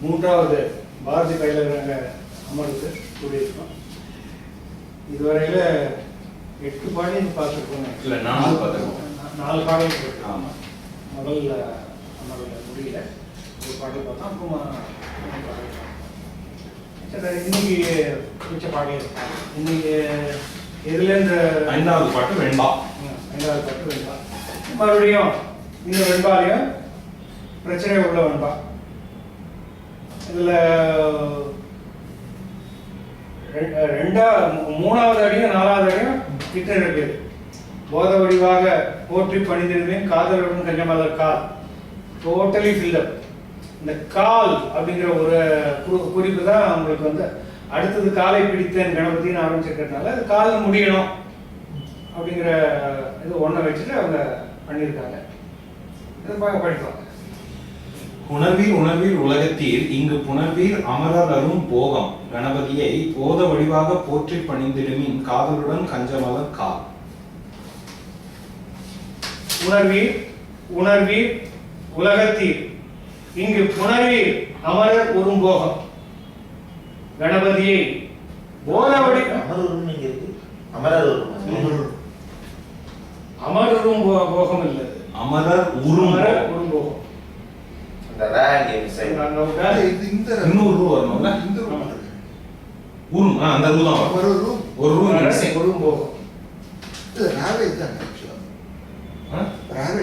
மூன்றாவது பாரதி நாங்கள் அமர்ந்து கூடியிருக்கோம். இதுவரையில் எட்டு பாடி பார்த்துருக்கோங்க இல்ல, நாலு பார்த்திருக்கோம். நாலு பாடல் இருக்கு. ஆமா. முதல் அமர்வில் முடியல. ஒரு பாடல் பார்த்தோம். அப்புறமா இன்னைக்கு பிடிச்ச பாடல் இன்னைக்கு எதுல இந்த ஐந்தாவது பாட்டு வெண்பா. ரெண்டாவது பாட்டு வெண்பா மறுபடியும் இந்த வெண்பாலையும் பிரச்சனை உள்ள வெண்பா இதுல ரெ- ரெண்டா மூணாவது அடியும் நாலாவது அடியும் கிட்ட இருக்குது போத வடிவாக போற்றி பணிந்திருந்தேன் காதலுடன் கஞ்சமலர் கால். டோட்டலி ஃபில்லப் இந்த கால் அப்படிங்கிற ஒரு குறிப்பு தான் உங்களுக்கு வந்து அடுத்தது காலை பிடித்தேன் கணபதினு ஆரம்பிச்சிருக்கிறதுனால அது முடியணும். அப்படிங்கிற இது ஒன்றை வச்சுட்டு அவங்க பண்ணியிருக்காங்க. படிப்பாங்க உணர்வீர் உணர்வீர் உலகத்தீர் இங்கு புணர்வீர் அமரர் அரும் போகம். கணபதியை போத வடிவாக போற்றி பணிந்திடுமின் காதலுடன் கஞ்சமலர் கால் உணர்வீர் உணர்வீர் உலகத்தீர் இங்கு புணர்வீர் அமரர் உரும்போகம் கணபதியை போதவடி அமரூர்னு இங்க இருக்கு. அமரர் அமரரும் போகம் இல்லை அமரர் உரும். அமரர் உரும்போகம் ரா இன்னொரு ரூ வரணும்ல. உரும். அந்த ரூ தான் ஒரு ரூம் ஒரு ரூ உரும்போகம் இது ராவே இதுதான் ஆக்சுவலா ராவே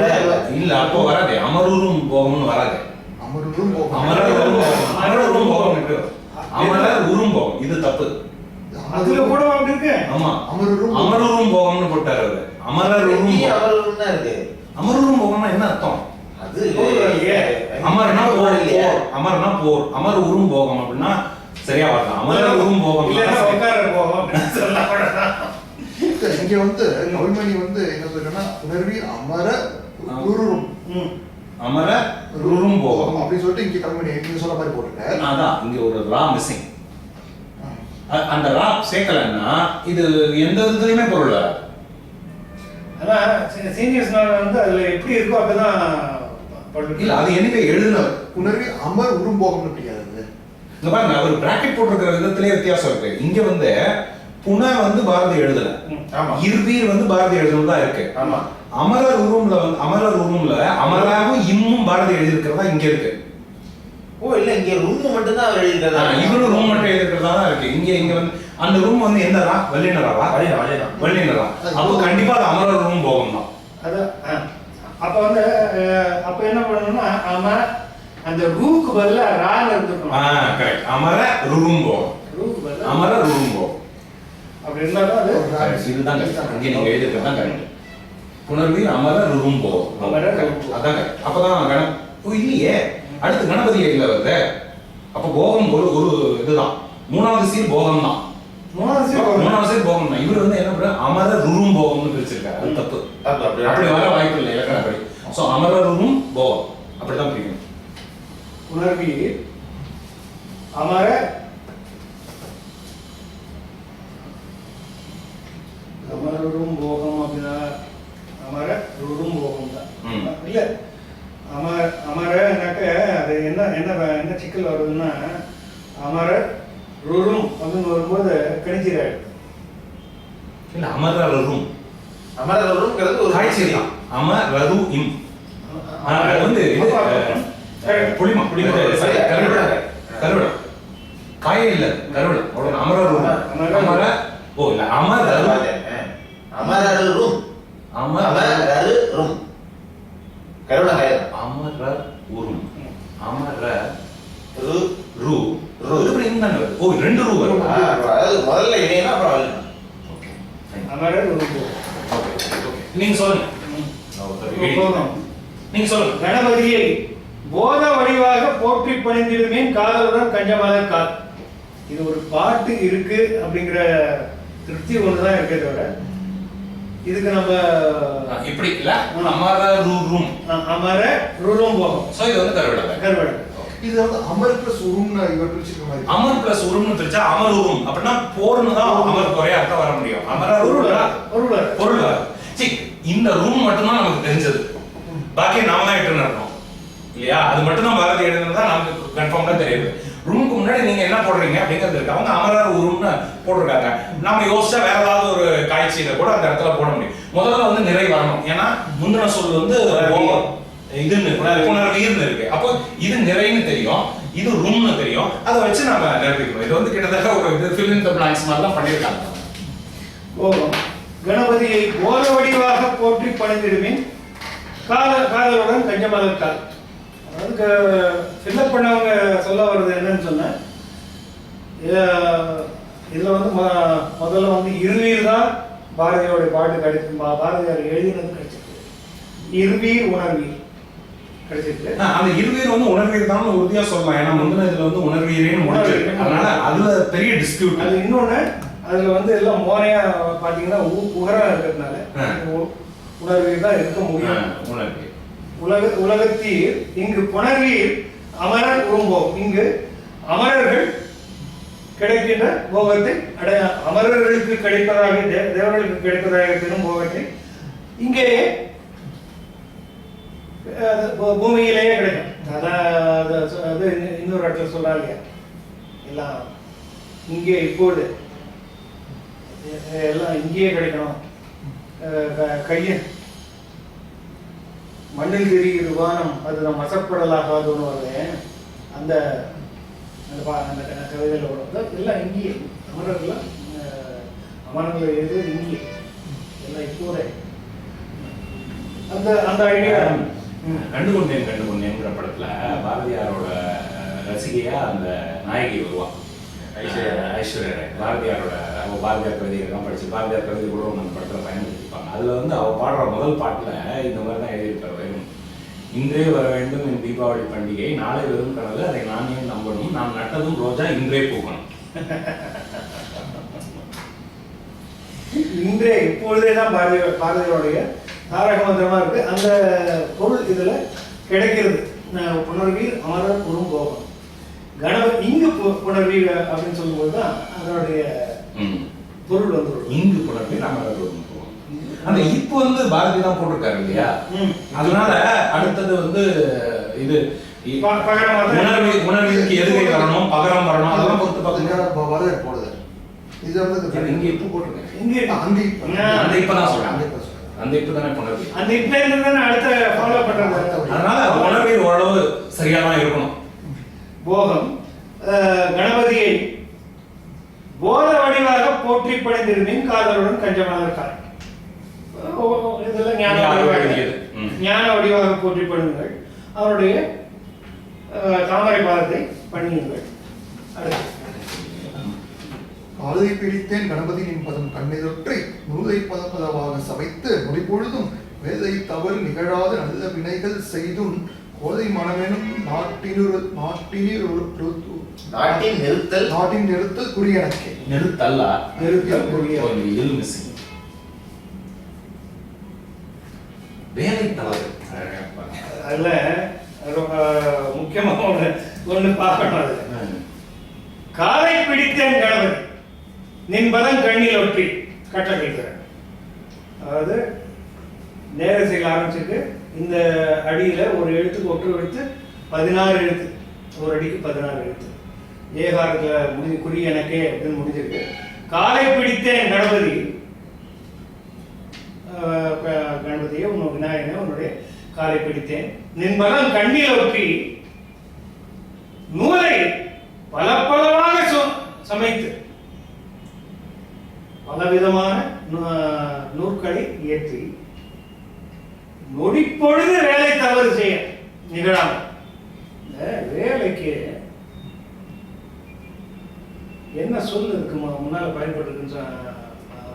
ரா இல்ல. அப்போ வராதே. அமரூரும் போகம்னு வராது. அமர் ரூம் போகும் அமரர் உரும் போகம் அமரர் உரும் போகம் அமரர் உரும். போகம் இது தப்பு. அதுல கூட அப்படி இருக்கு? ஆமா. அமர் ரூம் அமரரும் போகம்னு போட்டாரு அவரு. அமரர் உரும் இங்கே போகம். அமரூர்னு தான் இருக்கு அமரரும் போகம்னா என்ன அர்த்தம்? அது. அமர்னா போர் அமர்னா போர் அமர் உரும் போகம் அப்படின்னா சரியா வரலாம். அமரர் உரும் போகம் போகும். இங்க வந்து கவிமணி வந்து என்ன சொல்றேன்னா உணர்வி அமர குருரும் ம். அமர உரும் போகம் அப்படின்னு சொல்லிட்டு இங்க கவிமணி நீங்க சொல்ல மாதிரி போட்டுருக்க அதான் இங்க ஒரு ரா மிஸ்ஸிங் அந்த ரா சேர்க்கலன்னா இது எந்த விதத்துலயுமே பொருள் வராது. ஆனா சீனியர்ஸ் வந்து அதுல எப்படி இருக்கோ அப்படிதான் இல்ல பண்றது அது என்னைக்கு எழுதுன உணர்வி அமர் உரும் போகம்னு பிடிக்காது இங்க பாருங்க அவர் பிராக்கெட் போட்டிருக்கிற விதத்திலே வித்தியாசம் இருக்கு. இங்க வந்து புன வந்து பாரதி எழுதல. இர்வீர் வந்து பாரதி எழுதணும் தான் இருக்கு. ஆமா. அமரர் உரும்ல வந்து அமரர் உரும்ல அமராவும் இம்மும் பாரதி எழுதியிருக்கிறதா இங்க இருக்கு. ஓ இல்ல இங்க ரூம் மட்டும் தான் அவர் ஆ, எழுதிருக்காரு இவரும் ரூம் மட்டும் எழுதிருக்கிறதா தான் இருக்கு. இங்க இங்க வந்து அந்த ரூம் வந்து எந்த ரா வெள்ளினராவா வெள்ளினரா அப்போ கண்டிப்பா அது அமரர் ரூம் போகும் தான் அது ஆ. அப்ப வந்து அப்ப என்ன பண்ணணும்னா ஆமா அந்த ரூக்கு பதிலா ரான்னு ஆ இருந்துக்கணும் கரெக்ட் அமர ருரும் போகும். ரூக்கு பதிலா? அமர ருரும் போகும். அப்படி இருந்தாலும் அது. இதுதான். அங்கே நீங்க எழுதிருக்கிறது தான் கரெக்ட் புனர்வீர் அமர ருரும் போகும். அதான் correct. அப்பதான் கண ஓ இல்லையே. அடுத்து கணபதி இல்ல வருது அப்ப போகம் ஒரு ஒரு இதுதான். மூணாவது சீர் போகம் தான் மூணாவது சீர் போகும். மூணாவது சீர் போகம் தான் இவர் வந்து என்ன பண்ற அமர ருரும் போகம்னு பிரிச்சிருக்காரு. அது தப்பு. அப்படி வர வாய்ப்பு இல்லை இலக்கணப்படி சோ அமர ருரும் போகம். அப்படிதான் பிரிக்கணும். உணர்வி அமர அமரரும் போகம் அப்படின்னா அமர ருரும் போகம் ம். தான் இல்ல அமர அமரனாக்க அது என்ன என்ன என்ன சிக்கல் வருதுன்னா அமர ருரும் அப்படின்னு வரும்போது கணிச்சிராயிடும் இல்ல அமர ருரும் அமரர் ரூம்ங்கிறது ஒரு காய்ச்சி தான் அமரரு இம் ஆ, அது வந்து இது அஹ், புளிமா புளிமா. கருவிடம் கருவிடம் காயே இல்ல கருவிடம் அவ்வளவு அமர ரூம் அமர- அமர ஓ இல்ல அமர அமரர் ரூம் அமர அமரர் ரூம் கருவடம் ஆயிரம் அமர உரும் அமர ரு ரு ரு. ரு இம் தானே வருது. ஓ ரெண்டு ரூ வரும் ஆ, அதாவது முதல்ல இணையனா அப்புறம் அழியணும். Okay fine. அமர ருரும் போகம் ஓகே ஓகே நீங்க சொல்லுங்க. நீங்க சொல்லுங்க. கணபதியை போத வடிவாக போற்றி பணிந்திடுமேன் காதலுடன் கஞ்சமலர் கால் இது ஒரு பாட்டு இருக்கு அப்படிங்கிற திருப்தி ஒண்ணுதான் இருக்கே தவிர இதுக்கு நம்ம இப்படி இல்ல. அமர ரு ரூம் அ- அமர ருரும் போகும். சோ இது வந்து கருவிடம் கருவடை இது வந்து அமர் பிளஸ் உரும்னு இவர் பிரிச்சிருக்க மாதிரி. அமர் பிளஸ் உரும்னு பிரிச்சா அமர் உரும். அப்படின்னா போர்னு தான் அமர் குறைய அர்த்தம் வர முடியும். அமர பொருள் உரும்னா பொருள். பொருள். வர. இந்த ரூம் மட்டும்தான் நமக்கு தெரிஞ்சது. பாக்கி நாம தான் எட்டு நடணும் இல்லையா? அது மட்டும் தான் பாரதி எழுதுனதா நமக்கு கன்ஃபார்ம்டா தெரியுது. ரூமுக்கு முன்னாடி நீங்க என்ன போடுறீங்க அப்படிங்கிறது இருக்கு. அவங்க அமரர் உரும்னு போட்டிருக்காங்க. நம்ம யோசிச்சா வேற ஏதாவது ஒரு காய்ச்சியில கூட அந்த இடத்துல போட முடியும். முதல்ல வந்து நிறை வரணும். ஏன்னா முந்தின சொல் வந்து. இதுன்னு புனர்வீர்னு இருக்கு. அப்போ இது நிறைன்னு தெரியும். இது ரூம்னு தெரியும். அதை வச்சு நம்ம நிரப்பிக்கணும் இது வந்து கிட்டத்தட்ட ஒரு இது fill in the blanks மாதிரி தான் பண்ணியிருக்காங்க. போகம் கணபதியை போத வடிவாக போற்றி பணிந்திடுமின் காத காதலுடன் கஞ்சமதற்கால் அதுக்கு ஃபில்லப் பண்ணவங்க சொல்ல வர்றது என்னன்னு சொன்னேன். இத- இதுல வந்து முதல்ல வந்து இருவீர் தான் பாரதியோட பாட்டு பா- பாரதியார் எழுதினது கிடைச்சிருக்கு. இருவீர் உணர்வீர் கிடைச்சிருக்கு. அந்த இருவீர் வந்து உணர்வீர் தான் உறுதியா சொல்லலாம். ஏன்னா முந்தின இதுல வந்து உணர்வீரேன்னு உணர்வீர். அதனால அதுல பெரிய டிஸ்பியூட் அது இன்னொன்னு அதுல வந்து எல்லாம் மோனையா பாத்தீங்கன்னா உ- உகரம் இருக்கிறதுனால ஆ. உ- உணர்வீர் தான் இருக்க முடியும். உலக. உலகத்தீர் இங்கு புணர்வீர் அமரர் உரும்போம் இங்கு அமரர்கள் கிடைக்கின்ற போகத்தை அடைய அமரர்களுக்கு கிடைப்பதாக தேவர்களுக்கு கிடைப்பதாக பெரும் போகத்தை இங்கே பூமியிலேயே கிடைக்கும். அதான் அது இன்னொரு இடத்துல சொல்றாங்க எல்லாம் இங்கே இப்போது எ- எல்லாம் இங்கேயே கிடைக்கணும். கையை. மண்ணில் தெரிகிற வானம் அது நம் மசப்படலாகாதுன்னு வருவேன் அந்த அந்த பா அந்த கவிதையில வரும். எல்லாம் இங்கேயே. அஹ், அமரங்களை எழுது இங்கேயே. எல்லாம் இப்போதே. அந்த அந்த ஐடியா கண்டு கொண்டேன் கண்டு கொண்டேங்கிற படத்துல பாரதியாரோட ரசிகையா அந்த நாயகி வருவா. ஐஸ்வர்யா. ராய். ஐஸ்வர்யா. ராய். பாரதியாரோட அவ பாரதியார் கவிதைகள்லாம் படிச்சு பாரதியார் கவிதை கூட நம்ம படத்துல பயன்படுத்திப்பாங்க. அதுல வந்து அவ பாடுற முதல் பாட்டுல இந்த மாதிரி தான் எழுதியிருப்பார் வெறும் இன்றே வர வேண்டும் என் தீபாவளி பண்டிகை நாளை வெறும் கனவு அதை நானே நம்பணும்? நான் நட்டதும் ரோஜா இன்றே போகணும் இன்றே இப்பொழுதே தான் பாரதிய பாரதியோடைய தாரக மந்திரமா இருக்கு. அந்த பொருள் இதுல கிடைக்கிறது. புணர்வீர் அமரர் குறும் போகும் கணபதி இங்கு புணர்வீர் அப்படின்னு சொல்லும்போது தான் அதனுடைய பொருள் வந்துடும் இங்கு புலம்பி அமரர் பூக்கணும் அந்த இப்போ வந்து பாரதி தான் போட்டிருக்காரு இல்லையா. அதனால அடுத்தது வந்து இது உணர்வு உணர்வுக்கு எதுகை வரணும் பகரம் வரணும் அதெல்லாம் பொறுத்து அதுக்கான பார்க்கணும் ப- வரவேற்பு போடுது. இது வந்து இங்க இப்போ போட்டிருக்கேன் இங்க. அங்க இப்ப-. அந்த இப்ப தான் சொல்றேன் அந்த இப்ப. அந்த தானே புணர்வு அந்த இப்ப இருந்து தானே அடுத்த ஃபாலோ பண்றது அதனால அது உணர்வு ஓரளவு சரியா தான் இருக்கணும். போகம். கணபதியை போத வடிவாக போற்றி பணிந்திருந்தேன் காதலுடன் கஞ்சமானதற்காக இதெல்லாம் ஞான ஞான வடிவாக போற்றி பணியுங்கள் அவருடைய அஹ், தாமரை பாதத்தை பணியுங்கள். அடுத்து. காலை பிடித்தேன் கணபதியின் பதம் கண்ணெதொற்றை நூலை பதப்பதவாக சமைத்து மொழிபொழுதும் வேதை தவறு நிகழாத நல்ல வினைகள் செய்தும் கோதை மனமெனும் நாட்டினொரு நாட்டினொரு நாட்டின் நிறுத்தல் நாட்டின் நிறுத்தல் குறியனக்கே நிறுத்தல்லா நிறுத்தல் இல் மிஸ்ஸிங் வேலை தவறு அதுல ரொம்ப முக்கியமா ஒண்ணு ஒண்ணு பார்க்கணும் அதுல. காலை பிடித்தேன் கணவன் நின் பதம் கண்ணில் ஒற்றி கட்ட கேட்கிறேன் அதாவது நேரசையில் ஆரம்பிச்சிருக்கு. இந்த அடியில ஒரு எழுத்துக்கு ஒற்று எழுத்து பதினாறு எழுத்து. ஒரு அடிக்கு பதினாறு எழுத்து. ஏகாரத்தில் முடி குறி எனக்கே அப்படின்னு முடிஞ்சிருக்கு. காலை பிடித்தேன் கணபதி. ஆஹ் கணபதியை உன் விநாயகனை உன்னுடைய காலை பிடித்தேன். நின் பதம் கண்ணில் ஒட்டி நூலை பல பலவாக சமைத்து. பலவிதமான நூ- நூற்களை ஏற்றி நொடிப்பொழுது வேலை தவறு செய்ய. நிகழாம இந்த வேலைக்கு என்ன சொல் இருக்கு மு- முன்னால பயன்படுத்துன்னு சொ-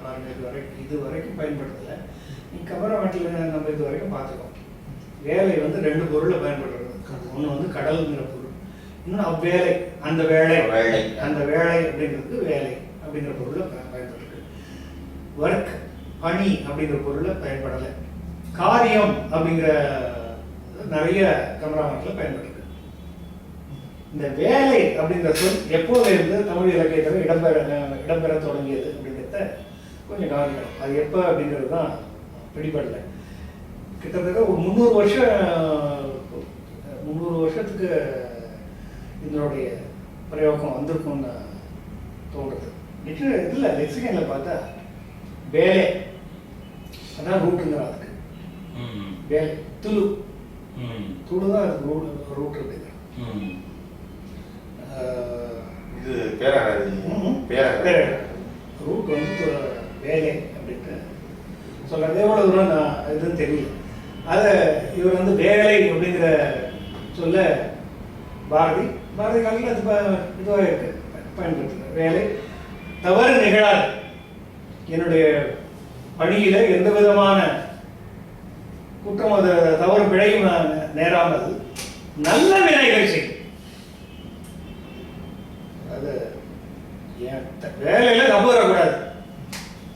பாருங்க இது வரைக்கும் இது வரைக்கும் பயன்படுத்தல. நீ கவரமட்டில் நம்ம இது வரைக்கும் பார்த்துக்கோம் வேலை வந்து ரெண்டு பொருளை பயன்படுறது ஒன்று வந்து கடல்ங்கிற பொருள் இன்னும் அவ்வேலை அந்த வேலை. வேலை. அந்த வேலை அப்படிங்கிறது வேலை அப்படிங்கிற பொருளை ப- பயன்படுறது ஒர்க் பணி அப்படிங்கிற பொருளை பயன்படலை. காரியம் அப்படிங்கிற நிறைய கமராமத்தில் பயன்படுது இந்த வேலை அப்படிங்கிற சொல் எப்போது இருந்து தமிழ் இலக்கியத்தில் இடம்பெற இடம்பெற தொடங்கியது அப்படிங்கிறத கொஞ்சம் கவனிக்கணும். அது எப்போ அப்படிங்கிறது தான் பிடிபடல. கிட்டத்தட்ட ஒரு முந்நூறு வருஷம் முந்நூறு வருஷத்துக்கு இதனுடைய பிரயோகம் வந்திருக்கும்னு தோன்றுது. நிச்சயம் இதில் லெக்சிகனில் பார்த்தா வேலை அதான் ரூட்டுங்கிறாங்க வேலை துளு. ம். துளு தான் ரூட் ரூட் இருக்குது இது. பேரகராதி ரூட் வந்து வேலை அப்படின்ட்டு சொல்றது எவ்வளோ தூரம் நான் இதுன்னு தெரியல. அதை இவர் வந்து வேலை அப்படிங்கிற சொல்ல பாரதி பாரதி காலையில் அது இதுவாக இருக்கு. பயன்படுத்துங்க வேலை தவறு நிகழாது. என்னுடைய பணியில எந்த விதமான குற்றம் அது தவறு பிழையும் நான் நேராமல் நல்ல வினைகள் செய்யும் அது வேலையில தப்பு வரக்கூடாது.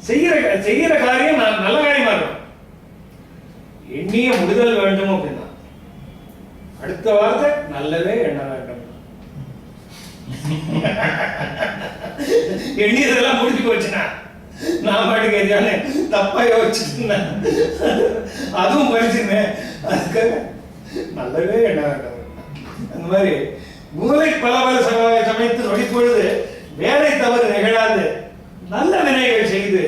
செய்யற செய்யற காரியம் நான் நல்ல காரியமா இருக்கும். எண்ணிய முடிதல் வேண்டும் அப்படின்னா. அடுத்த வார்த்தை நல்லதே எண்ண வேண்டும். எண்ணியதெல்லாம் முடிஞ்சு போச்சுன்னா நான் பாட்டுக்கு எதையானே தப்பா யோசிச்சுருந்தேன் அதுவும் படிச்சிருந்தேன் அதுக்காக நல்லவே என்ன அந்த மாதிரி மூளை பல பல சமயத்தில் நொடிப்பொழுது வேலை தவறு நிகழாது. நல்ல வினைகள் செய்து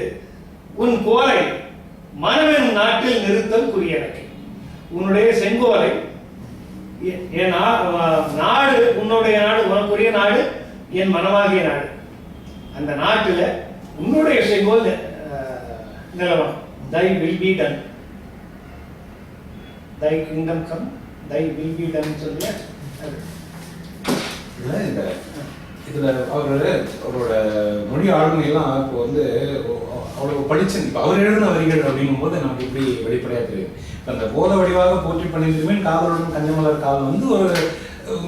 உன் கோலை மனமெனும் நாட்டில் நிறுத்தல் குறியனக்கு உன்னுடைய செங்கோலை என் நாடு உன்னுடைய நாடு உனக்குரிய நாடு என் மனமாகிய நாடு. அந்த நாட்டில் உன்னுடைய செங்கோல் அஹ், நிலவரம். Thy will be done thy kingdom come thy will be done சொல்ல இதுல இந்த இதில் அவரு அவரோட மொழி ஆளுமையெல்லாம் இப்போ வந்து அவ்வளவு படிச்சு இப்போ அவர் எழுதின வரிகள் அப்படிங்கும் போது நமக்கு இப்படி வெளிப்படையா தெரியும்? அந்த போத வடிவாக போற்றி பண்ணியிருந்துமே காதலுடன் கஞ்சமலர் காவல் வந்து ஒரு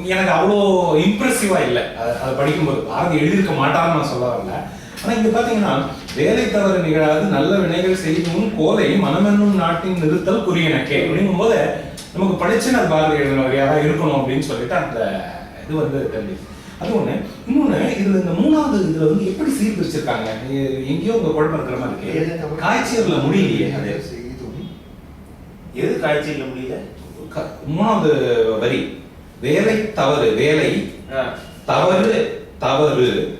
எனக்கு அவ்வளோ இம்ப்ரெசிவா இல்லை. அதை அதை படிக்கும்போது. பாரதி எழுதியிருக்க மாட்டார்னு நான் சொல்ல வரல. ஆனா இங்க பாத்தீங்கன்னா வேலை தவறு நிகழாது நல்ல வினைகள் செய்யும் கோலை மனமென்னும் நாட்டின் நிறுத்தல் குறியனக்கே. அப்படிங்கும் போது நமக்கு படிச்சு நான் பாரதி எழுதின வரியா தான் இருக்கணும் அப்படின்னு சொல்லிட்டு அந்த இது வந்து தெரியுது அது ஒண்ணு. இன்னொன்னு இதுல இந்த மூணாவது இதுல வந்து எப்படி சீர்பிரிச்சிருக்காங்க எ- எங்கேயோ உங்க குழப்பம் இருக்கிற மாதிரி இருக்கு. காய்ச்சல்ல முடியலையே அது. எது காய்ச்சல் முடியல? மூணாவது வரி. வேலை தவறு வேலை. தவறு தவறு.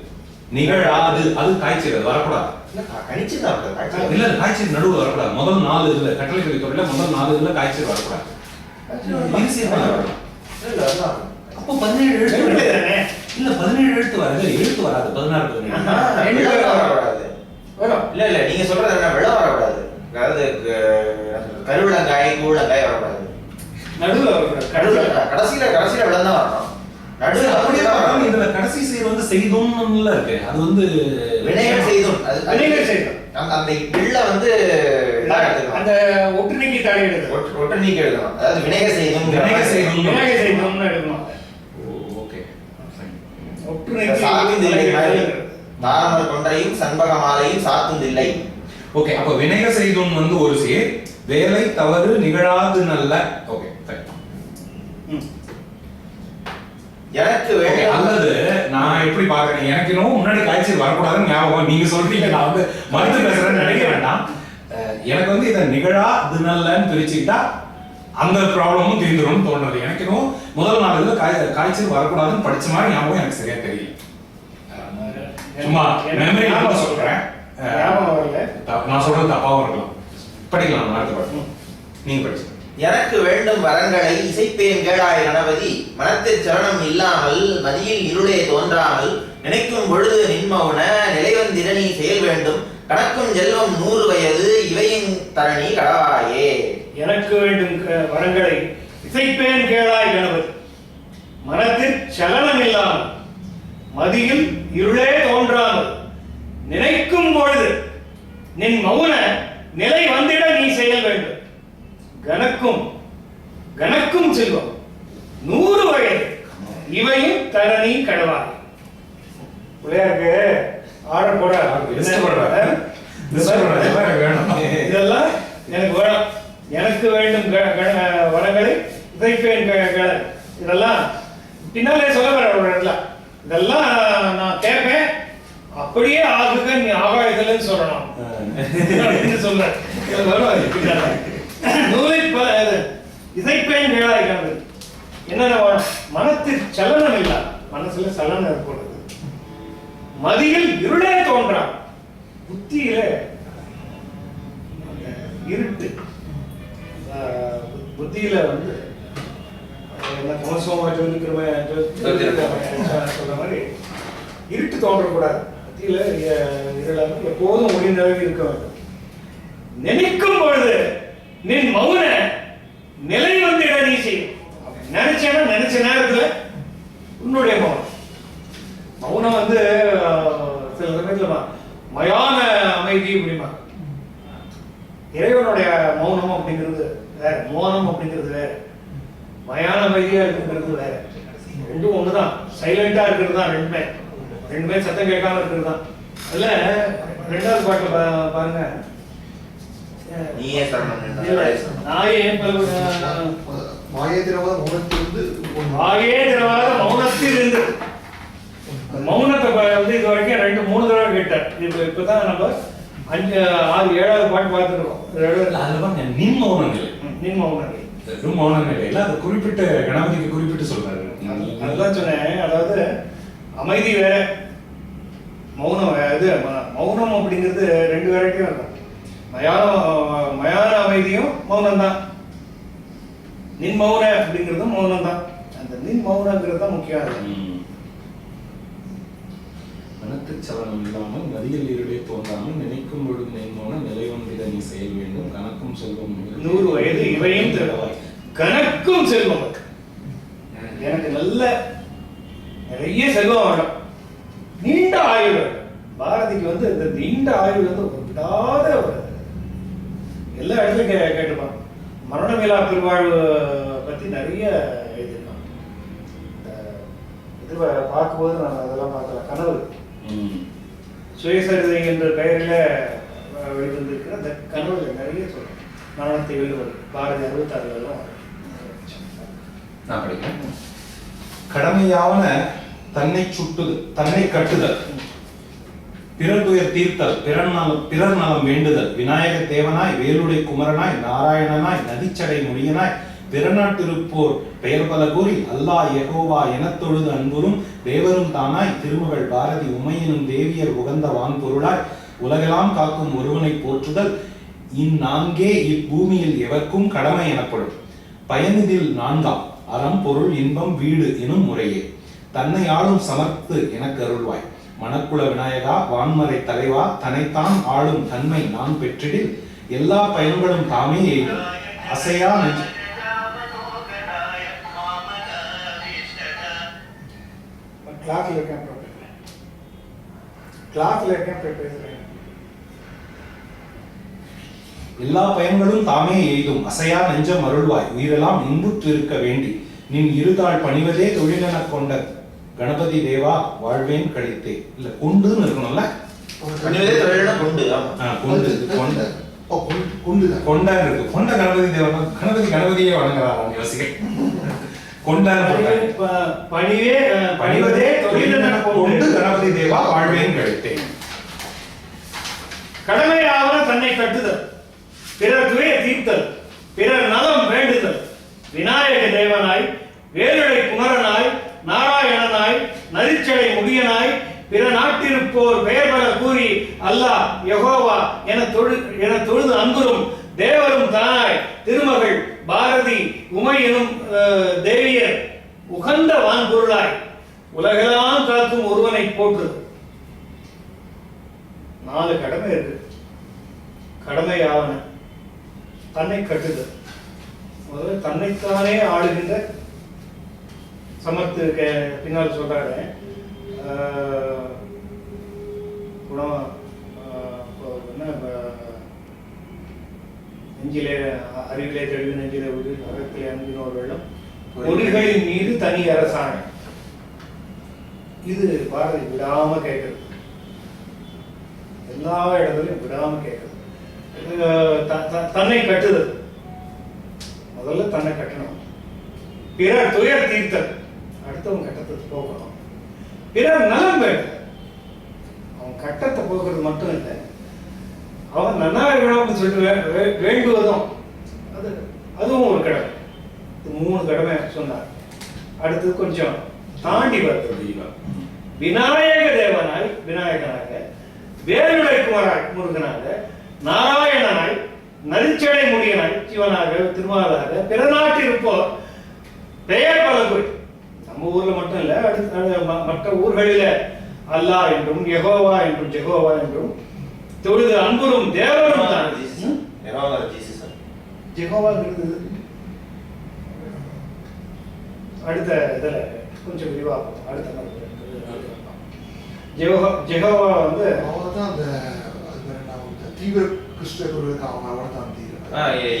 நிகழாது அது காய்ச்சல் அது வரக்கூடாது. இல்ல, காய்ச்சல். நடுவுல வரக்கூடாது. முதல் நாலு இதுல கட்டளை துறையில முதல் நாலு இதுல காய்ச்சல் வரக்கூடாது. அப்போ பதினேழு எழுத்து? இல்ல பதினேழு எழுத்து வராது. எழுத்து வராது. பதினாறு பதினேழு. வரக்கூடாது. இல்ல இல்ல நீங்க சொல்றது என்ன வெள்ளம் வரக்கூடாது. அதாவது க- கருவிளங்காய் கூழங்காய் வரக்கூடாது. நடுவுல வரக்கூடாது. கடைசியில கடைசியில வெள்ளம் தான் வரணும். இதுல கடைசி சீர் வந்து செய்தோம்ல இருக்கு. அது வந்து வினைகள் செய்தும். வினைகள் செய்தும். அந்த வெள்ள வந்து. அந்த ஒட்டு நீக்கி தடை எடுத்து ஒட்டு நீக்கி அதாவது வினைகள் செய்தும் வினைகள் செய்தும். விநாயகர் செய்தோம்னு எடுக்கணும் ஓகே. ஒட்டு நீக்கி சாத்துந்தில்லை மாதிரி சண்பக மாலையும் சாத்துந்தில்லை ஓகே அப்ப வினைக செய்தோம் வந்து ஒரு சீர். வேலை தவறு நிகழாது நல்ல. ஓகே நான் எப்படி பாக்குறேன் எனக்கு இன்னும் முன்னாடி காய்ச்சல் வரக்கூடாதுன்னு ஞாபகம். நீங்க சொல்றீங்க. நான் வந்து மருந்து பேசுறேன்னு நினைக்க வேண்டாம். எனக்கு வந்து இதை நிகழா இது நல்லன்னு பிரிச்சுக்கிட்டா அந்த ப்ராப்ளமும் தீர்ந்துரும்னு தோணுது. எனக்கு இன்னும் முதல் நாள் இதுல காய் காய்ச்சல் வரக்கூடாதுன்னு படிச்ச மாதிரி ஞாபகம் எனக்கு சரியா தெரியல. சும்மா மட்டும் சொல்றேன். நான் சொல்றது தப்பாவும் இருக்கலாம். படிக்கலாம் அடுத்த பாட்டு ம். நீங்க படிச்சு. எனக்கு வேண்டும் வரங்களை இசைப்பேன் கேடாய் கணபதி மனத்தில் சரணம் இல்லாமல் மதியில் இருளே தோன்றாமல் நினைக்கும் பொழுது நின்மவுன நிலைவந்திரணி நீ செயல் வேண்டும் கணக்கும் செல்வம் நூறு வயது இவையின் தரணி கடவாயே. எனக்கு வேண்டும் வரங்களை இசைப்பேன் கேளாய் கணபதி. மனத்தில் சலனம் இல்லாமல் மதியில் இருளே தோன்றாமல் நினைக்கும் பொழுது நின் மௌன நிலை வந்திட நீ செயல் வேண்டும். கணக்கும் கணக்கும் செல்வம். நூறு வயது இவையும் தரணி கடவாய் பிள்ளையாருக்கு ஆர்டர் போட. இதெல்லாம் எனக்கு வேணும். இதெல்லாம் எனக்கு வேண்டும் க- க- வரங்களை இசைப்பேன் க- க- இதெல்லாம். பின்னாலே சொல்ல வர ஒரு இடத்துல. இதெல்லாம் நான் கேட்பேன். அப்படியே ஆகுக நீ ஆகாயத்துலன்னு சொல்லணும். சொல்றேன். நூலை இசைப்பேன் வேளாய் கணவதி என்னென்ன மனத்தில் சலனம் இல்ல? மனசுல சலனம் ஏற்படுது. மதியில் இருளே தோன்றா புத்தியில இருட்டு. புத்தியில வந்து என்ன தமசோமா சொல்லிக்கிறவன் சொல்ற மாதிரி இருட்டு தோன்றக்கூடாது. புத்தியில இ- இருளாக எப்போதும் ஒளி நிலவி இருக்க வேண்டும். நினைக்கும் பொழுது நின் மௌன நிலை வந்து இட நீ செய்யும் நினைச்சேன்னா நினைச்ச நேரத்துல உன்னுடைய மௌனம். மௌனம் வந்து சில சமயத்துல மயான அமைதி அப்படிமா இறைவனுடைய மௌனம் அப்படிங்கிறது வேற. மௌனம் அப்படிங்கிறது வேற. மயான அமைதியா இருக்குங்கிறது வேற. ரெண்டும் ஒண்ணுதான். சைலண்டா இருக்கிறது தான் ரெண்டுமே. ரெண்டுமே சத்தம் கேட்காம இருக்கிறது தான். அதுல ரெண்டாவது பாட்டு பா- பாருங்க. நீயே சரணம். நாயே மாய திரவத மௌனத்திலிருந்து. ஆயே திரவாத மௌனத்தில் இருந்து இந்த மௌனத்தை வந்து இது வரைக்கும் ரெண்டு மூணு தடவை கேட்டார். இப்ப இப்பதான் நம்ம அஞ்சு ஆறு ஏழாவது பாட்டு பார்த்துருக்கோம். நின் மௌனம் நிலை நின் மௌனம் வெறும் மௌனம் நிலை இல்ல அது குறிப்பிட்ட கணபதிக்கு குறிப்பிட்டு சொல்றாரு. அதுதான் சொன்னேன். அதாவது அமைதி வேற மௌனம் இது மௌனம் அப்படிங்கிறது ரெண்டு வெரைட்டியும் இருக்கும். மயான மயான அமைதியும் மௌனம் தான் நின் மௌன அப்படிங்கிறதும் மௌனம் தான் அந்த நின் மௌனங்கிறது தான் முக்கியம். மனத்து சலனம் இல்லாமல் மதியில் இருளே தோன்றாமல் நினைக்கும் பொழுது நேர்மோன நிலை ஒன்றிட நீ செயல் வேண்டும். கணக்கும் செல்வம். நூறு வயது இவையும் தருவாய் கணக்கும் செல்வம் எனக்கு நல்ல நிறைய செல்வம் வேணும் நீண்ட ஆயுள் பாரதிக்கு வந்து இந்த நீண்ட ஆயுள் வந்து விடாத ஒரு எல்லா இடத்துலயும் கே கேட்டுப்பான் மரணமில்லா பெருவாழ்வு பத்தி நிறைய எழுதியிருக்கான் இது பார்க்கும்போது நான் அதெல்லாம் பார்க்கல. கனவு. ம். சுயசரிதை என்ற பெயரில் வெளிவந்திருக்கிற அந்த கனவுல நிறைய சொல்றேன் மரணத்தை வெல்லுவது பாரதி அறுபத்தாறுல எல்லாம் வரும். நான் படிக்கிறேன். கடமையாவன தன்னை சுட்டுது தன்னை கட்டுதல். பிறர் துயர் தீர்த்தல் பிறர் நலம் பிறர் நலம் வேண்டுதல். விநாயக தேவனாய் வேலுடை குமரனாய் நாராயணனாய் நதிச்சடை முனியனாய் பிறநாட்டிருப்போர் பெயர் பல கூறி அல்லாஹ் யகோவா எனத் தொழுது அன்புறும் தேவரும் தானாய் திருமகள் பாரதி உமையினும் தேவியர் உகந்த வான்பொருளாய் உலகெல்லாம் காக்கும் ஒருவனை போற்றுதல். இந்நான்கே இப்பூமியில் எவர்க்கும் கடமை எனப்படும். பயனிதில் நான்காம் அறம் பொருள் இன்பம் வீடு எனும் முறையே. தன்னை ஆளும் சமர்த்து எனக்கு அருள்வாய். மணக்குள விநாயகா வான்மறை தலைவா தன்னைத்தான் ஆளும் தன்மை நான் பெற்றிடில் எல்லா பயன்களும் தாமே எய்தும். அசையா நெஞ்ச. கிளாஸ்ல இருக்கேன். கிளாஸ்ல இருக்கேன் பேசுறேன் எல்லா பயன்களும் தாமே எய்தும். அசையா நெஞ்சம் அருள்வாய். உயிரெல்லாம் இன்புற்று இருக்க வேண்டி. நின் இருதாள் பணிவதே தொழிலெனக் கொண்ட கணபதி தேவா வாழ்வேன் கழித்தே. இல்ல கொண்டுன்னு இருக்கணும்ல? கொண்டு கொண்டு கொண்ட ஓ, கொண்டு- இருக்கு. கொண்ட கணபதி தேவனா கணபதி கணபதியே வணங்குறாராம் யோசிக்க. கொண்டான்னு போட்டாங்க. பணிவே- ப- பணிவே அஹ், பணிவதே கொண்டு கொண்டு கணபதி தேவா வாழ்வேன் கழித்தேன் கடமையாவன தன்னை கட்டுதல். பிறர் துய தீர்த்தல். பிறர் நலம் வேண்டுதல். விநாயக தேவனாய் வேலுடை குமரனாய் நரிச்சடை முடியனாய் பிற நாட்டிருப்போர் பெயர்பல கூறி அல்லாஹ் யகோவா என தொழு என தொழுது அன்புறும் தேவரும் தானாய். திருமகள் பாரதி உமை எனும் தேவியர் உகந்த வான்பொருளாய். உலகெல்லாம் காக்கும் ஒருவனை போற்றுது நாலு கடமை இருக்கு. கடமை தன்னை கட்டுதல். முதல்ல தன்னைத்தானே ஆளுகின்ற சமர்த்து கே- பின்னால் சொல்றாரு. ஆஹ், குணம் ஆஹ், என்ன நெஞ்சிலே அறிவிலே தெளிவு நெஞ்சிலே உரு அகத்திலே அன்பினோர் வெள்ளம். பொறிகளின் மீது தனி அரசாணை. இது பாரதி விடாம கேட்கறது. எல்லா இடத்துலயும் விடாம கேட்குது தன்னை கட்டுதல். முதல்ல தன்னை கட்டணும். பிறர் துயர் தீர்த்தல். அடுத்தவன் கட்டத்துக்கு போகணும். பிறர் நலம் வேண்டும். அவன் கட்டத்தை போகிறது மட்டும் இல்லை. அவன் நன்னா இருக்கணும் அப்படின்னு சொல்லிட்டு வேண்டுவதும் அது அதுவும் ஒரு கடமை. இது மூணு கடமை சொன்னார். அடுத்தது கொஞ்சம் தாண்டி வருது விநாயக தேவனாய் விநாயகனாக வேலுடை குமராய் முருகனாக நாராயணனாய் நரிச்சடை முடியனாய் சிவனாக திருமாலாக பிறநாட்டில் இருப்போர் பெயர் பல குறி நம்ம ஊர்ல மட்டும் இல்ல மற்ற ஊர்களில அல்லாஹ் என்றும் யெகோவா என்றும் ஜெகோவா என்றும் தொழுது அன்புறும் தேவரும் தான். ம்? ஜெகோவாங்கிறது அடுத்த இதுல கொஞ்சம் விரிவா. அடுத்த நாள் ஜெகோவா ஜெகோவா வந்து அவர் தான் அந்த தீவிர கிறிஸ்தவர்களுக்கு அவங்க அவர் தான் தீவிர. ஆ, எ-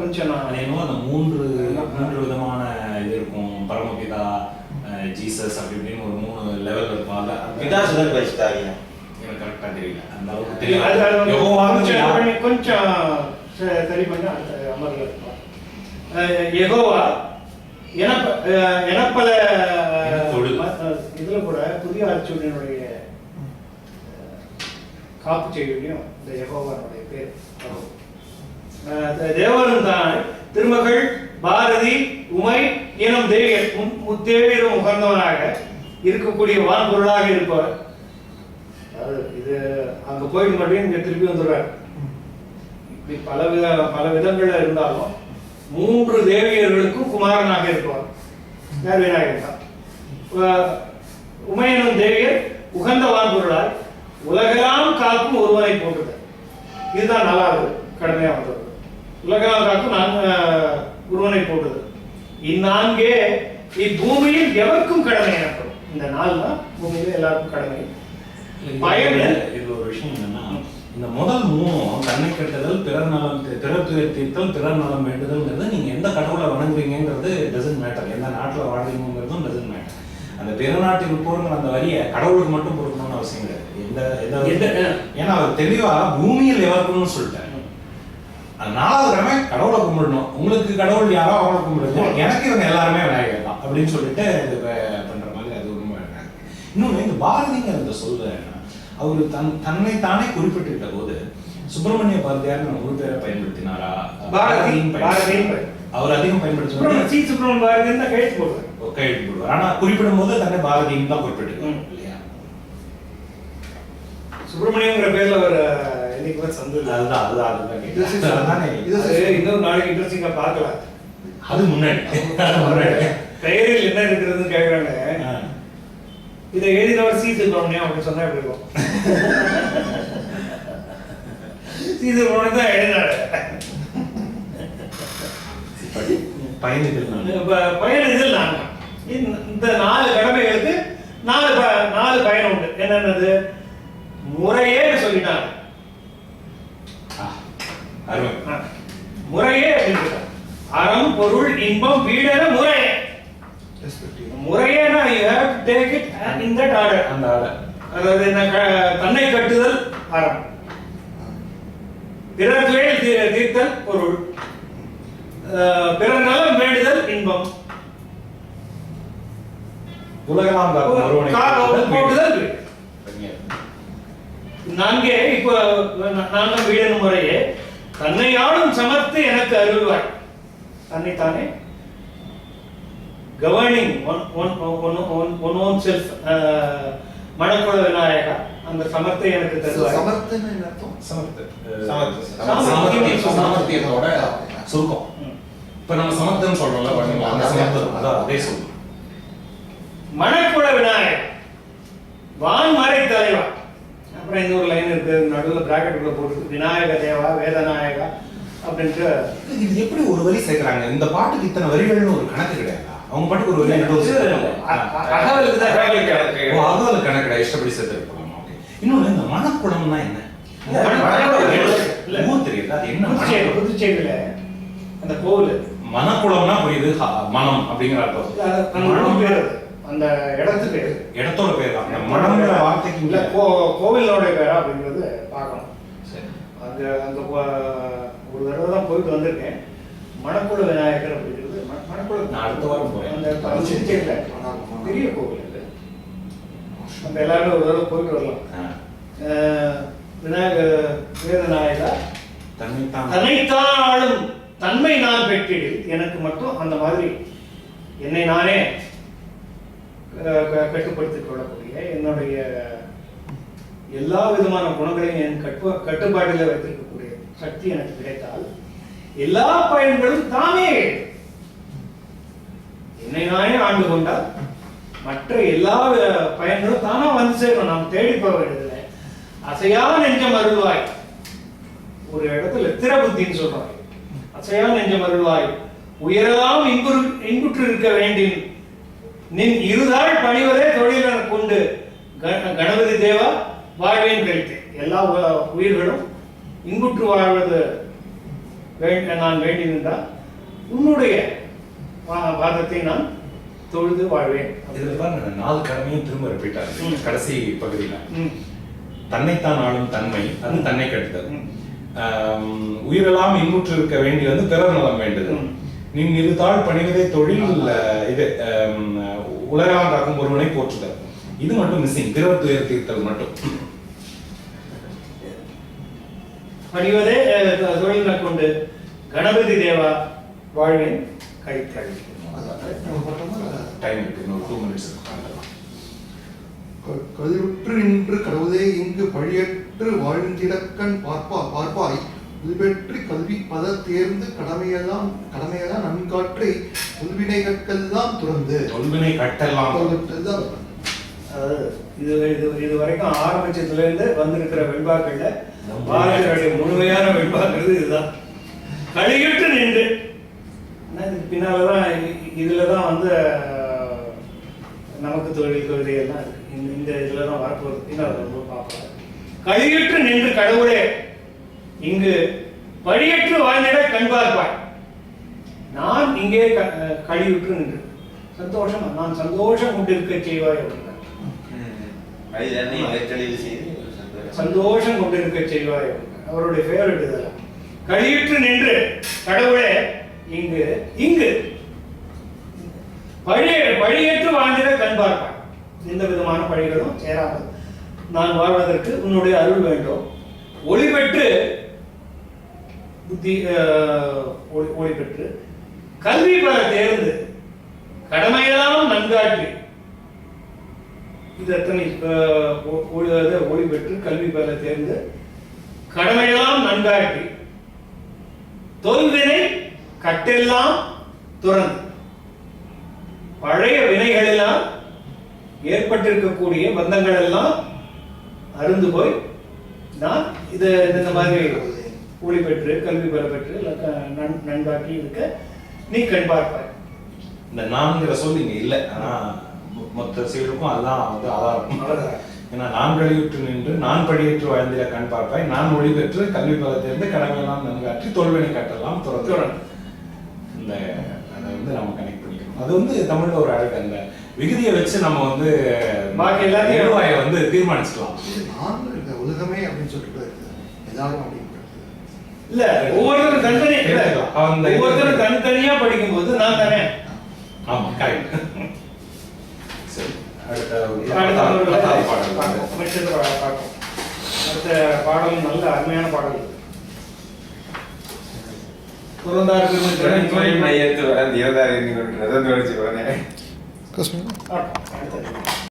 கொஞ்சம் நான் என்னமோ அந்த மூன்று மூன்று விதமான இது இருக்கும். பரமபிதா ஜீசஸ் அப்படி இப்படின்னு ஒரு மூணு லெவல் இருக்கும். அதுல அந்த- பிதா சுதன் பரிசுத்தாவியா? எனக்கு கரெக்டா தெரியல. அந்த அளவுக்கு தெரியல. கொஞ்சம் சரி பண்ணி அமர்ல அஹ் எனப்பல இதுல கூட புதிய ஆட்சியுடைய காப்பு செய்தியும் இந்த யெகோவானுடைய பேர் வரும். தேவரும் தான். திருமகள் பாரதி உமை எனும் தேவியர் முத்தேவியரும் உகந்தவனாக இருக்கக்கூடிய வான்பொருளாக இருப்பவர். இது அங்க போயிட்டு மட்டும் இங்க திருப்பி வந்துடுறார். இப்படி பல வித பல விதங்கள்ல இருந்தாலும் மூன்று தேவியர்களுக்கும் குமாரனாக இருப்பவர். யார் விநாயகர் தான்? உமையனும் தேவியர் உகந்த வான்பொருளால் உலகெல்லாம் காக்கும் ஒருவனை போன்றது. இதுதான் நாலாவது கடமையா வந்தது உலகெல்லாம் காக்கும் நான் அஹ், ஒருவனை போன்றது. இந்நான்கே இப்பூமியில் எவருக்கும் கடமை எனப்படும். இந்த நாள் தான் பூமியில எல்லாருக்கும் கடமை. பயன் இதுல ஒரு விஷயம் என்னன்னா இந்த முதல் மூணும் தன்னை கட்டுதல் பிறர் நலம் பிறர் துயர் தீர்த்தல் பிறர் நலம் வேண்டுதல்ங்கிறது நீங்க எந்த கடவுளை வணங்குறீங்கிறது டசன்ட் மேட்டர் எந்த நாட்டுல வாழ்றீங்கிறதும் டசன்ட் மேட்டர் அந்த பிற நாட்டில் இருப்போங்கிற அந்த வரியை கடவுளுக்கு மட்டும் பொறுக்கணும்னு அவசியம் கிடையாது. எந்த எந்த ஏன்னா அவர் தெளிவா பூமியில் எவருக்குன்னு சொல்லிட்டாரு. நாலாவது கடமை கடவுளை கும்பிடணும். உங்களுக்கு கடவுள் யாரோ அவங்கள கும்பிடுங்க எனக்கு இவங்க எல்லாருமே விநாயகர் தான் அப்படின்னு சொல்லிட்டு இது பண்ற மாதிரி அது இருக்கு. இன்னொன்னு இந்த பாரதிங்கிற இந்த சொல்ல அவர் தன் தன்னை தானே குறிப்பிட்டிருக்க போது சுப்பிரமணிய பாரதியார் ஒரு பேரை பயன்படுத்தினாரா. அவர் அதிகம் பயன்படுத்தி சி. சுப்பிரமணிய பாரதி தான் கைது போடுறாரு கையெழுத்து போடுவார். ஆனா குறிப்பிடும் போது தன்னை பாரதியும் தான் குறிப்பிட்டிருக்காரு ம். இல்லையா? சுப்பிரமணியங்கிற பேர்ல ஒரு இன்னைக்கு கூட சந்து. அதுதான் அதுதான். அதுதான் இன்னொரு நாளைக்கு இன்ட்ரெஸ்டிங்கா பார்க்கலாம். அது முன்னாடி. பெயரில் என்ன இருக்கிறதுன்னு கேக்குறாங்க ஆ. இதை எழுதினவர் சி சுப்பிரமணியம் அப்படின்னு சொன்னா எப்படி இருக்கும்? சி சுப்பிரமணியம் தான் எழுதினாரு. பயணிகள் நான் இந்த- நாலு கடமைகளுக்கு நாலு நாலு பயன் உண்டு. என்னென்னது? முறையே சொல்லிட்டாங்க. அருமை. முறையே அப்படின்னு. அறம் பொருள் இன்பம் வீடென முறையே முறையேனா you have to take it in that order அந்த அதாவது என்ன தன்னை கட்டுதல் அறம் பிறர் தீர்த்தல் பொருள் பிறர் நலம் வேண்டுதல் இன்பம். வீடு. சரியா? நான்கே இப்போ நான்காம் வீடன் முறையே தன்னை ஆளும் சமர்த்து எனக்கு அருள்வாய். தன்னைத்தானே governing one one one one one own self Manakula Vinayaka. அந்த சமர்த்தை எனக்கு தருவாய். சமர்த்தன என்ன அர்த்தம்? சமர்த்து. சாமர்த்தியத்தோட சுருக்கம். இப்ப நம்ம சமர்த்தம் சொல்றோம்ல பாத்தீங்களா? அந்த சமர்த்தம் அதான். அதே சொல்லும் மணக்குள விநாயகர். வான் மறை தலைவா. அப்புறம் இன்னொரு லைன் இருக்கு. நடுவில் பிராக்கெட்டுக்குள்ள போட்டு விநாயக தேவா வேதநாயகா அப்படின்ட்டு இது எப்படி ஒரு வரி சேர்க்கறாங்க? இந்த பாட்டுக்கு இத்தனை வரிகள்னு ஒரு கணக்கு கிடையாதா? அவங்க பாட்டுக்கு ஒரு வரி அகவலுக்கு அகவலுக்கு கணக்கு. ஓ, ஒரு கணக்கு கிடையாது. இஷ்டப்படி சேர்த்துருப்பாங்க ஓகே. இன்னொன்னு இந்த மணக்குளம்னா என்ன. ஊர் அது என்ன? புதுச்சேரியில அந்த கோவில். மணக்குளம்னா புரியுது மனம் அப்படிங்கிற அர்த்தம். மனம் பேர். அந்த இடத்து பேர். இடத்தோட பேர் தான் மனம்ங்கிற வார்த்தைக்கு இல்ல கோ கோவிலோட பேரா அப்படிங்கிறது பார்க்கணும். சரி. அங்க அங்க போ- ஒரு தடவை தான் போயிட்டு வந்திருக்கேன். மணக்குள விநாயகர் அப்படிங்கிறது மண- மணக்குள நான் அடுத்த வாரம் போறேன். அந்த புதுச்சேரியில பெரிய கோவில் அது. நம்ம எல்லாரும் ஒரு தடவை போயிட்டு வரலாம். ஆ. அஹ் விநாயக வேதநாயகா. தன்னைத்தான் தன்னைத்தான் ஆளும் தன்மை நான் பெற்றிடு எனக்கு மட்டும் அந்த மாதிரி என்னை நானே கட்டுப்படுத்திக் கொள்ளக்கூடிய என்னுடைய எல்லா விதமான குணங்களையும் என் கட்டு கட்டுப்பாட்டில் வைத்திருக்கக்கூடிய சக்தி எனக்கு கிடைத்தால் எல்லா பயன்களும் தாமே என்னை நானே ஆண்டு கொண்டால் மற்ற எல்லா பயன்களும் தானா வந்து சேரும். நாம் தேடி போக வேண்டியதில்லை. அசையா நெஞ்சம் அருள்வாய். ஒரு இடத்துல திற புத்தின்னு சொல்றாங்க அசையா நெஞ்சம் அருள்வாய். உயரலாம் இன்புறு இன்புற்று இருக்க வேண்டின் நின் இருதாள் பணிவதே தொழிலென கொண்டு கணபதி தேவா வாழ்வேன் கழித்தேன் எல்லா உயிர்களும் இன்புற்று வாழ்வது வேண்ட நான் வேண்டி நின்றால் உன்னுடைய பாதத்தை நான் தொழுது வாழ்வேன். பாருங்க நாலு கடமையும் திரும்ப ரிப்பீட் ஆகுது ம். கடைசி பகுதியில. தன்னைத்தான் ஆளும் தன்மை அது தன்னை கட்டுதல் உயிரெல்லாம் இன்புற்று இருக்க வேண்டி வந்து பிறர் நலம் வேண்டுது ம். நின் இருத்தாள் பணிவதே தொழில் இது உலகம் காக்கும் ஒருவனை போற்றுதல். இது மட்டும் மிஸ்ஸிங் பிறர் துயர் தீர்த்தல் மட்டும். பணிவதே தொழிலை கொண்டு கணபதி தேவா வாழ்வேன் நம்ம பார்த்தோம்னா டைம் இருக்கு இன்னொரு டூ மினிட்ஸ் க- கதிருற்று நின்று கடவுளே இங்கு பழியற்று வாழ்ந்திடக்கண் பார்ப்பா பார்ப்பாய். புல்வெற்றி கல்வி பத தேர்ந்து கடமையெல்லாம் கடமையெல்லாம் நன்காற்றை புல்வினைகட்கெல்லாம் துறந்து. தொல்வினை கட்டெல்லாம் இது இது இது வரைக்கும் ஆரம்பிச்சதுல இருந்து வந்திருக்கிற வெண்பாக்கள்ல பாரதியுடைய முழுமையான வெண்பாக்கள் இதுதான். கழியுற்று நின்று. இதுக்கு பின்னாலதான் இ- இதுலதான் வந்து நமக்கு தொழில் கவிதை எல்லாம் இருக்கு. இந்த இந்த இதுலதான் வரப்போகுது. பின்னால் ரொம்ப பார்ப்போம் கழியுற்று நின்று கடவுளே இங்கு பழியற்று வாழ்ந்திட கண் பார்ப்பாய் நான் இங்கே க- அஹ், கழியுற்று நின்று சந்தோஷம் நான் சந்தோஷம் கொண்டிருக்க செய்வாய் அப்படின்னா. சந்தோஷம். கொண்டிருக்க செய்வாய். அவருடைய ஃபேவரட் இதெல்லாம் கழியுற்று நின்று கடவுளே இங்கு இங்கு. பழைய பழியற்று வாழ்ந்திட கண் பார்ப்பாய் எந்த விதமான பழிகளும் சேராமல். நான் வாழ்வதற்கு உன்னுடைய அருள் வேண்டும். ஒளி பெற்று புத்தி அஹ், ஒளி பெற்று. கல்வி பெற தேர்ந்து கடமையெல்லாம் நன்காற்றி இது எத்தனை அஹ், ஒளி பெற்று கல்வி பெற தேர்ந்து கடமையெல்லாம் நன்காற்றி தொல்வினை கட்டெல்லாம் துறந்து பழைய வினைகளெல்லாம் ஏற்பட்டிருக்கக்கூடிய பந்தங்கள் எல்லாம் அருந்து போய் நான் இது இந்த மாதிரி ஒளி பெற்று கல்வி பெற பெற்று இல்ல க- நன்- நன்காட்டி இருக்க நீ கண் பார்ப்பாய் இந்த நான்கிற சொல் இங்க இல்ல. ஆனா மொத்த செயலுக்கும் அதான் வந்து ஆதாரம். ஏன்னா நான் கழிவுற்று நின்று நான் படியேற்று வாழ்ந்திட கண் பார்ப்பாய் நான் மொழி பெற்று கல்வி பதத்திலிருந்து கடமையெல்லாம் நன்காற்றி தொல்வினை கட்டெல்லாம் துறந்து. இந்த அதை வந்து நம்ம கனெக்ட் பண்ணிக்கணும். அது வந்து தமிழ்ல ஒரு அழகு அந்த விகுதியை வச்சு நம்ம வந்து பாக்கி எல்லாத்தையும் வந்து தீர்மானிச்சுக்கலாம். இது நான் இந்த உலகமே அப்படின்னு சொல்லிட்டு எல்லாரும் அப்படின்றது இல்ல ஒவ்வொருத்தரும் தனித்தனி. அந்த- ஒவ்வொருத்தரும் தனித்தனியா படிக்கும்போது நான் தானே. ஆமா கரெக்ட் சரி. அடுத்த அடுத்த ஒரு பத்தாவது பாடல். வந்து பார்ப்போம். மிச்சத்தை பா- பார்ப்போம். அடுத்த பாடல் நல்ல அருமையான பாடல். மையத்து வர தேவதாரி ரதம்